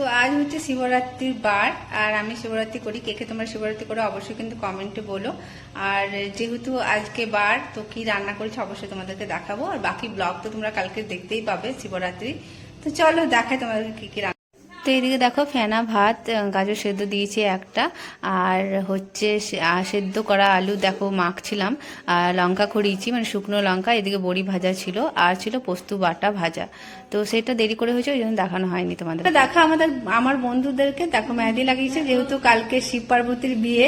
তো আজ হচ্ছে শিবরাত্রির বার, আর আমি শিবরাত্রি করি, কে কে তোমরা শিবরাত্রি করো অবশ্যই কিন্তু কমেন্টে বলো। আর যেহেতু আজকে বার, তো কি রান্না করেছি অবশ্যই তোমাদেরকে দেখাবো। আর বাকি ব্লগ তো তোমরা কালকে দেখতেই পাবে শিবরাত্রি। তো চলো দেখায় তোমাদেরকে কি কি রান্না তো এদিকে দেখো ফেনা ভাত গাজর সেদ্ধ দিয়েছি একটা। আর হচ্ছে সেদ্ধ করা আলু দেখো মাখছিলাম। আর লঙ্কা খড়িয়েছি মানে শুকনো লঙ্কা, এদিকে বড়ি ভাজা ছিল, আর ছিল পোস্ত বাটা ভাজা। তো সেটা দেরি করে হয়েছে, ওই জন্য দেখানো হয়নি তোমাদের দেখা আমাদের, আমার বন্ধুদেরকে দেখো মেহেদি লাগিয়েছে, যেহেতু কালকে শিব পার্বতীর বিয়ে,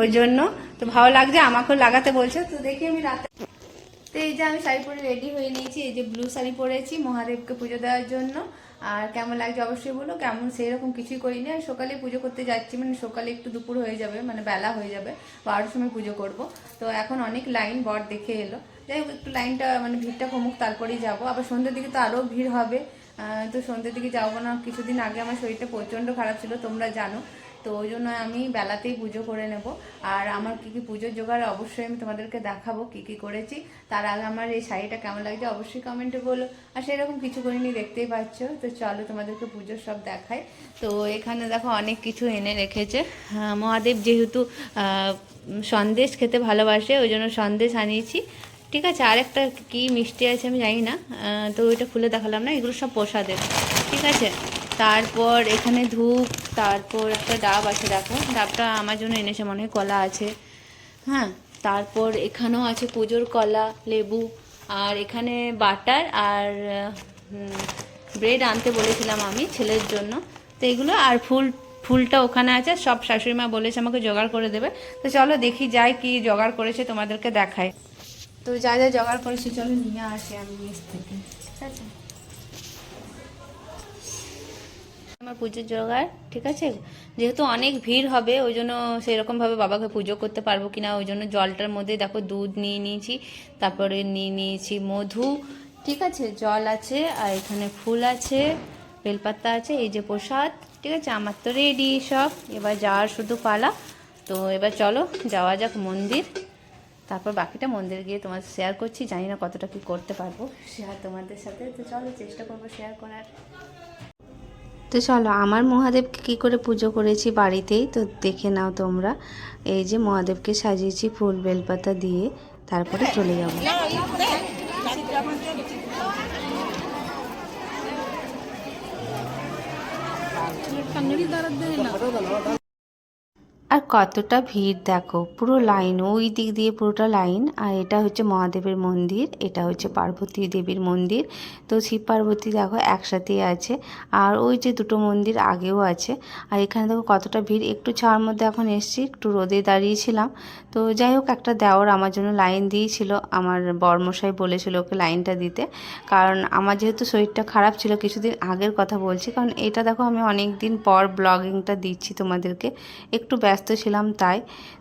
ওই জন্য। তো ভালো লাগছে, আমাকেও লাগাতে বলছে, তো দেখি আমি রাতে তো এই যে আমি শাড়ি পরে রেডি হয়ে নিয়েছি, এই যে ব্লু শাড়ি পরেছি মহাদেবকে পুজো দেওয়ার জন্য। আর কেমন লাগছে অবশ্যই বলো, কেমন সেই রকম কিছুই করিনি। আর সকালে পুজো করতে যাচ্ছি মানে সকালে একটু দুপুর হয়ে যাবে মানে বেলা হয়ে যাবে, বারোটার সময় পুজো করব। তো এখন অনেক লাইন বর দেখে এলো। যাই হোক, একটু লাইনটা মানে ভিড়টা কমুক, তারপরেই যাব। আবার সন্ধ্যের দিকে তো আরও ভিড় হবে। তো সন্ধ্যের দিকে যাব না, কিছুদিন আগে আমার শরীরটা প্রচণ্ড খারাপ ছিল, তোমরা জানো। তো ওই জন্য আমি বেলাতেই পুজো করে নেব। আর আমার কি কি পুজোর জোগাড় অবশ্যই আমি তোমাদেরকে দেখাবো কি কি করেছি। তার আগে আমার এই শাড়িটা কেমন লাগছে অবশ্যই কমেন্টে বলো। আর সেরকম কিছু করিনি, দেখতেই পাচ্ছ। তো চলো তোমাদেরকে পুজোর সব দেখাই। তো এখানে দেখো অনেক কিছু এনে রেখেছে। মহাদেব যেহেতু সন্দেশ খেতে ভালোবাসে, ওই জন্য সন্দেশ আনিয়েছি। ঠিক আছে আর একটা কি মিষ্টি আছে আমি জানি না। তো ওইটা খুলে দেখালাম না, এগুলো সব প্রসাদের। ঠিক আছে, তারপর এখানে ধূপ তারপর একটা ডাব আছে, দেখো। ডাবটা আমার জন্য এনেছে, মনে হয় কলা আছে। হ্যাঁ তারপর এখানেও আছে পুজোর কলা, লেবু, আর এখানে বাটার আর ব্রেড আনতে বলেছিলাম আমি ছেলের জন্য। তো এগুলো আর ফুল, ফুলটা ওখানে আছে সব শাশুড়ি মা বলেছে আমাকে জোগাড় করে দেবে। তো চলো দেখি যাই কি জোগাড় করেছে, তোমাদেরকে দেখায় তো যা যা জোগাড় করেছে, চলো নিয়ে আসি আমি নিচ থেকে। ঠিক আছে? আমার পুজোর জোগাড়, ঠিক আছে? যেহেতু অনেক ভিড় হবে, ওই জন্য সেরকমভাবে বাবাকে পুজো করতে পারব কিনা, ওই জন্য জলটার মধ্যে দেখো দুধ নিয়ে নিয়েছি, তারপরে নিয়ে নিয়েছি মধু, ঠিক আছে? জল আছে, আর এখানে ফুল আছে, বেলপাতা আছে, এই যে প্রসাদ, ঠিক আছে? আমার তো রেডি সব, এবার যাওয়ার শুধু পালা। তো এবার চলো, যাওয়া যাক মন্দির। তারপর বাকিটা মন্দির গিয়ে তোমার শেয়ার করছি, জানি না কতটা কি করতে পারব। শেয়ার তোমাদের সাথে, তো চলো চেষ্টা করব শেয়ার করার। তো চলো, আমার মহাদেবকে কি করে পুজো করেছি বাড়িতেই, তো দেখে নাও তোমরা। এই যে মহাদেবকে সাজিয়েছি ফুল বেলপাতা দিয়ে, তারপরে চলে যাব। আর কতটা ভিড় দেখো, পুরো লাইন ওই দিক দিয়ে পুরোটা লাইন আর এটা হচ্ছে মহাদেবের মন্দির, এটা হচ্ছে পার্বতী দেবীর মন্দির। তো শিব পার্বতী দেখো একসাথেই আছে, আর ওই যে দুটো মন্দির আগেও আছে। আর এখানে দেখো কতটা ভিড়, একটু ছাওয়ার মধ্যে এখন এসছি, একটু রোদে দাঁড়িয়েছিলাম। তো যাই হোক, একটা দেওয়ার আমার জন্য লাইন দিয়েছিল, আমার বর্মশাই বলেছিল ওকে লাইনটা দিতে। কারণ আমার যেহেতু শরীরটা খারাপ ছিল, কিছুদিন আগের কথা বলছি, কারণ এটা দেখো আমি অনেক দিন পর ব্লগিংটা দিচ্ছি তোমাদেরকে, একটু ব্যস্ত ছিলাম তাই।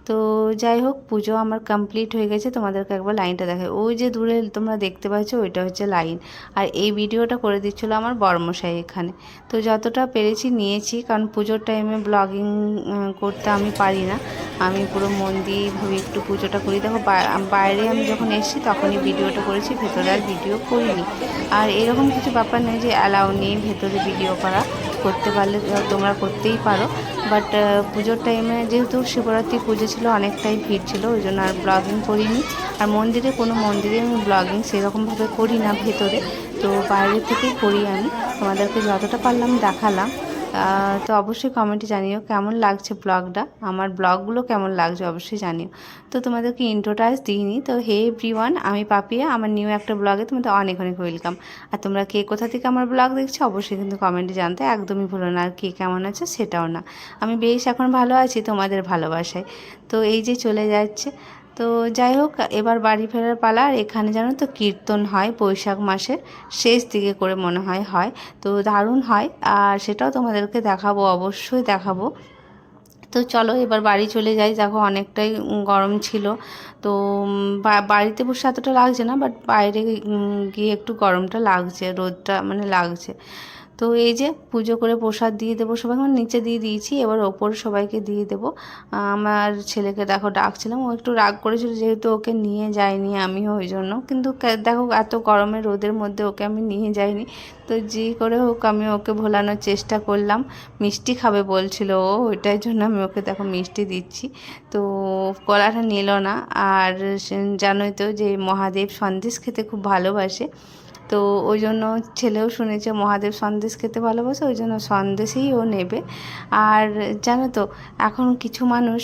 তো যাই হোক, পুজো আমার কমপ্লিট হয়ে গেছে, তোমাদেরকে একবার লাইনটা দেখাই। ওই যে দূরে তোমরা দেখতে পাচ্ছ, ওইটা হচ্ছে লাইন। আর এই ভিডিওটা করে দিচ্ছিল আমার বর্মশাই এখানে। তো যতটা পেরেছি নিয়েছি, কারণ পুজোর টাইমে ব্লগিং করতে আমি পারি না। আমি পুরো মন দিয়ে ভাবে একটু পুজোটা করি। দেখো বাইরে আমি যখন এসেছি, তখনই ভিডিওটা করেছি, ভেতরে আর ভিডিও করিনি। আর এরকম কিছু ব্যাপার নেই যে অ্যালাউ নেই ভেতরে ভিডিও করা। করতে পারলে তোমরা করতেই পারো। বাট পুজোর টাইমে যেহেতু শিবরাত্রি পুজো ছিল, অনেকটাই ভিড় ছিল, ওই জন্য আর ব্লগিং করিনি। আর মন্দিরে, কোনো মন্দিরে আমি ব্লগিং সেরকমভাবে করি না ভেতরে। তো বাইরে থেকেই করি আমি। তোমাদেরকে যতটা পারলাম দেখালাম। তো অবশ্যই কমেন্টে জানিও কেমন লাগছে ব্লগটা আমার ব্লগগুলো কেমন লাগছে অবশ্যই জানিও। তো তোমাদেরকে ইন্ট্রোটা আজ দিইনি, তো হে এভরিওয়ান আমি পাপিয়া, আমার নিউ একটা ব্লগে তোমাদের অনেক অনেক ওয়েলকাম আর তোমরা কে কোথা থেকে আমার ব্লগ দেখছ, অবশ্যই কিন্তু কমেন্টে জানতে, একদমই ভুলো না আর কে কেমন আছে সেটাও না। আমি বেশ এখন ভালো আছি তোমাদের ভালোবাসায়। তো এই যে চলে যাচ্ছে তো যাই হোক, এবার বাড়ি ফেরার পালা, আর এখানে জানো তো কীর্তন হয় বৈশাখ মাসের, শেষ দিকে করে মনে হয় হয়। তো দারুণ হয়, আর সেটাও তোমাদেরকে দেখাবো, অবশ্যই দেখাবো। তো চলো, এবার বাড়ি চলে যাই। দেখো, অনেকটাই গরম ছিল। তো বাড়িতে বসে এতটা লাগছে না বাট বাইরে গিয়ে একটু গরমটা লাগছে, রোদটা মানে লাগছে। তো এই যে পুজো করে প্রসাদ দিয়ে দেবো সবাই আমার নিচে দিয়ে দিয়েছি, এবার ওপরে সবাইকে দিয়ে দেবো। আমার ছেলেকে দেখো ডাকছিলাম, ও একটু রাগ করেছিল যেহেতু ওকে নিয়ে যাইনি আমিও ওই জন্য। কিন্তু দেখো এত গরমে রোদের মধ্যে ওকে আমি নিয়ে যাইনি। তো যে করে হোক আমি ওকে ভোলানোর চেষ্টা করলাম। মিষ্টি খাবে বলছিল ও, ওইটার জন্য আমি ওকে দেখো মিষ্টি দিচ্ছি। তো কলাটা নিল না, আর জানোই তো যে মহাদেব সন্দেশ খেতে খুব ভালোবাসে। তো ওই জন্য ছেলেও শুনেছে, মহাদেব সন্দেশ খেতে ভালোবাসে, ওই জন্য সন্দেশেই ও নেবে। আর জানো তো, এখন কিছু মানুষ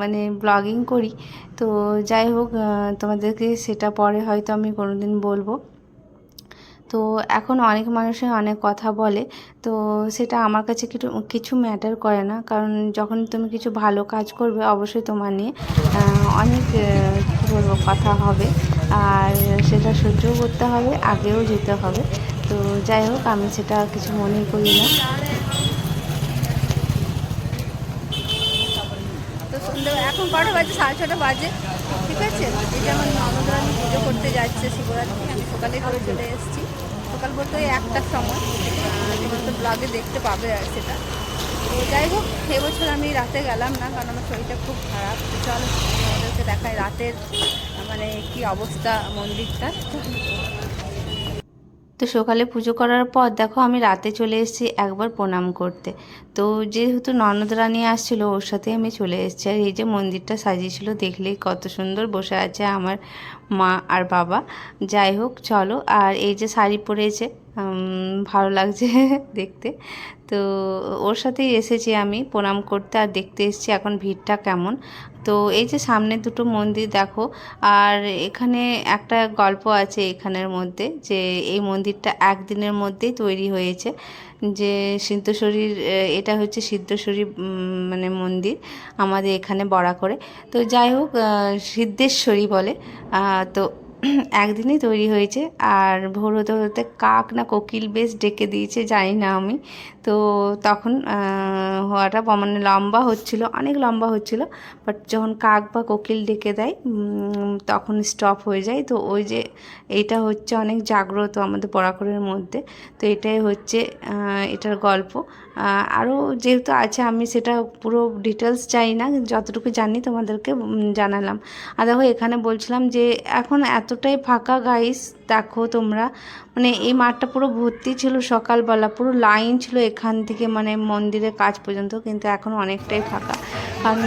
মানে ব্লগিং করি, তো যাই হোক তোমাদেরকে সেটা পরে হয়তো আমি কোনোদিন বলব। তো এখন অনেক মানুষই অনেক কথা বলে, তো সেটা আমার কাছে কিছু কিছু ম্যাটার করে না। কারণ যখন তুমি কিছু ভালো কাজ করবে, অবশ্যই তোমার নিয়ে অনেক কী বলব, কথা হবে। আর সেটা সহ্যও করতে হবে আগেও যেতে হবে। তো যাই হোক আমি সেটা কিছু মনেই করি না। এখন কটা বাজে? সাড়ে ছটা বাজে। ঠিক আছে? এই যে আমার ননদরা পুজো করতে যাচ্ছে শিবরাত্রি আমি সকালে করে চলে এসেছি। সকাল বলতে ওই একটার সময়। আহ, তো ব্লগে দেখতে পাবে আর সেটা। তো যাই হোক এবছর আমি রাতে গেলাম না কারণ আমার শরীরটা খুব খারাপ। চল আমাদেরকে দেখায় রাতের মানে কি অবস্থা মন্দিরটা? তো সকালে পুজো করার পর দেখো আমি রাতে চলে এসেছি একবার প্রণাম করতে। তো যেহেতু ননদ রানী আসছিল, ওর সাথে আমি চলে এসেছি। আর এই যে মন্দিরটা সাজিয়েছিল, দেখলেই কত সুন্দর বসে আছে আমার মা আর বাবা। যাই হোক, চলো। আর এই যে শাড়ি পরেছে ভালো লাগছে দেখতে। তো ওর সাথেই এসেছি আমি, প্রণাম করতে আর দেখতে এসেছি এখন ভিড়টা কেমন। তো এই যে সামনে দুটো মন্দির দেখো, আর এখানে একটা গল্প আছে এখানের মধ্যে যে এই মন্দিরটা একদিনের মধ্যেই তৈরি হয়েছে। যে সিদ্ধেশ্বরীর এটা হচ্ছে সিদ্ধেশ্বরী মানে মন্দির আমাদের এখানে বড়া করে। তো যাই হোক সিদ্ধেশ্বরী বলে। তো একদিনই তৈরি হয়েছে। আর ভোর হতে হতে কাক না কোকিল বেশ ডেকে দিয়েছে, জানি না আমি। তো তখন হওয়াটা মানে লম্বা হচ্ছিল, অনেক লম্বা হচ্ছিল। বাট যখন কাক বা কোকিল ডেকে দেয় তখন স্টপ হয়ে যায়। তো ওই যে এইটা হচ্ছে অনেক জাগ্রত আমাদের পরাকরের মধ্যে। তো এটাই হচ্ছে এটার গল্প। আরও যেহেতু আছে, আমি সেটা পুরো ডিটেলস চাই না, যতটুকু জানি তোমাদেরকে জানালাম। আর দেখো, এখানে বলছিলাম যে এখন এতটাই ফাঁকা গাইস দেখো তোমরা। মানে এই মাঠটা পুরো ভর্তি ছিল সকালবেলা, পুরো লাইন ছিল এখান থেকে মানে মন্দিরের কাজ পর্যন্ত, কিন্তু এখন অনেকটাই ফাঁকা। কারণ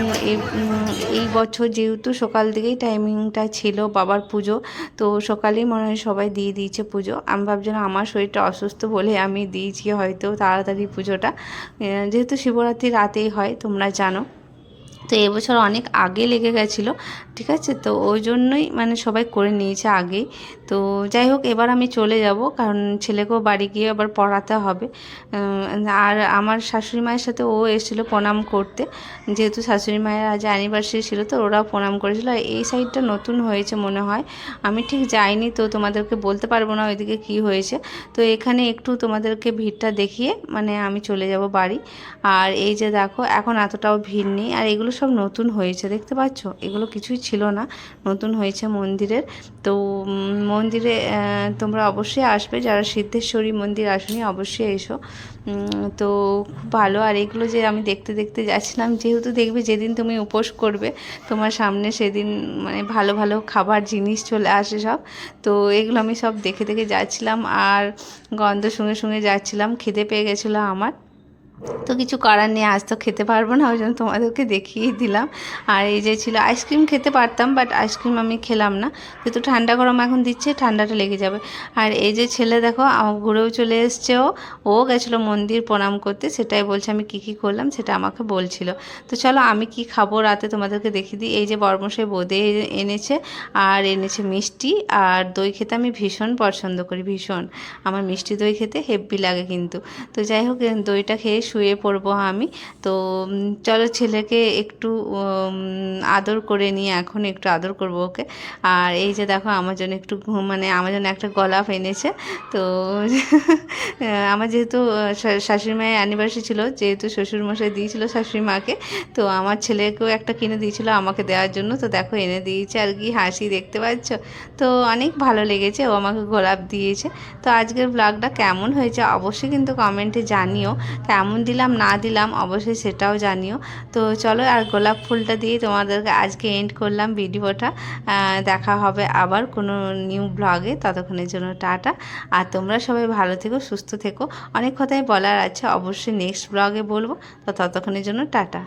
এই বছর যেহেতু সকাল থেকেই টাইমিংটা ছিল বাবার পুজো, তো সকালেই মনে হয় সবাই দিয়ে দিয়েছে পুজো। আমি ভাবছিলাম আমার শরীরটা অসুস্থ বলে আমি দিয়েছি হয়তো তাড়াতাড়ি পুজোটা। যেহেতু শিবরাত্রি রাতেই হয়, তোমরা জানো। তো এবছর অনেক আগে লেগে গেছিল, ঠিক আছে? তো ওই জন্যই মানে সবাই করে নিয়েছে আগেই তো যাই হোক, এবার আমি চলে যাব, কারণ ছেলেকেও বাড়ি গিয়ে আবার পড়াতে হবে। আর আমার শাশুড়ি মায়ের সাথে ও এসেছিল প্রণাম করতে। যেহেতু শাশুড়ি মায়ের আজ অ্যানিভার্সারি ছিল, তো ওরাও প্রণাম করেছিল। এই সাইডটা নতুন হয়েছে মনে হয়। আমি ঠিক যাইনি, তো তোমাদেরকে বলতে পারব না ওইদিকে কি হয়েছে। তো এখানে একটু তোমাদেরকে ভিড়টা দেখিয়ে মানে আমি চলে যাব বাড়ি। আর এই যে দেখো, এখন এতটাও ভিড় নেই। আর এগুলো সব নতুন হয়েছে, দেখতে পাচ্ছ? এগুলো কিছুই ছিল না, নতুন হয়েছে মন্দিরের। তো মন্দিরে তোমরা অবশ্যই আসবে, যারা সিদ্ধেশ্বরী মন্দির আসনি অবশ্যই এসো। তো, খুব ভালো। আর এগুলো যে আমি দেখতে দেখতে যাচ্ছিলাম, যেহেতু দেখবে যেদিন তুমি উপোস করবে, তোমার সামনে সেদিন মানে ভালো ভালো খাবার, জিনিস চলে আসে সব। তো, এগুলো আমি সব দেখে দেখে যাচ্ছিলাম। আর গন্ধ শুঙে শুঙে যাচ্ছিলাম, খিদে পেয়ে গেছিল আমার। তো কিছু করার নেই, আজ তো খেতে পারব না, ওই জন্য তোমাদেরকে দেখিয়ে দিলাম। আর এই যে ছিল আইসক্রিম, খেতে পারতাম বাট আইসক্রিম আমি খেলাম না। যেহেতু ঠান্ডা গরম এখন দিচ্ছে, ঠান্ডাটা লেগে যাবে। আর এই যে ছেলে দেখো আম- ঘুরেও চলে এসছে ও। ও গেছিল মন্দির প্রণাম করতে, সেটাই বলছে আমি কি কি করলাম, সেটা আমাকে বলছিল। তো চলো আমি কি খাব রাতে তোমাদেরকে দেখিয়ে দিই। এই যে বর্মশাই বোঁদে এনেছে, আর এনেছে মিষ্টি, আর দই খেতে আমি ভীষণ পছন্দ করি, ভীষণ। আমার মিষ্টি দই খেতে হেব্বি লাগে কিন্তু। তো যাই হোক, দইটা খেয়ে শুয়ে পড়ব আমি। তো চলো ছেলেকে একটু আদর করে নিয়ে এখন একটু আদর করব ওকে। আর এই যে দেখো আমার জন্য একটু মানে আমার জন্য একটা গোলাপ এনেছে। তো আমার যেহেতু শাশুড়ি মায়ের অ্যানিভার্সারি ছিল, যেহেতু শ্বশুরমশাই দিয়েছিল শাশুড়ি মাকে তো আমার ছেলেকেও একটা কিনে দিয়েছিল আমাকে দেওয়ার জন্য। তো দেখো এনে দিয়েছে আর কি, হাসি দেখতে পাচ্ছ? তো অনেক ভালো লেগেছে, ও আমাকে গোলাপ দিয়েছে। তো আজকের ব্লগটা কেমন হয়েছে অবশ্যই কিন্তু কমেন্টে জানিও। কেমন দিলাম, না দিলাম, অবশ্যই সেটাও জানিও। তো চলো, আর গোলাপ ফুলটা দিয়ে তোমাদেরকে আজকে এন্ড করলাম ভিডিওটা। দেখা হবে আবার কোনো নিউ ব্লগে ততক্ষণের জন্য টাটা। আর তোমরা সবাই ভালো থেকো, সুস্থ থেকো। অনেক কথাই বলার আছে, অবশ্যই নেক্সট ব্লগে বলব। তো ততক্ষণের জন্য টাটা।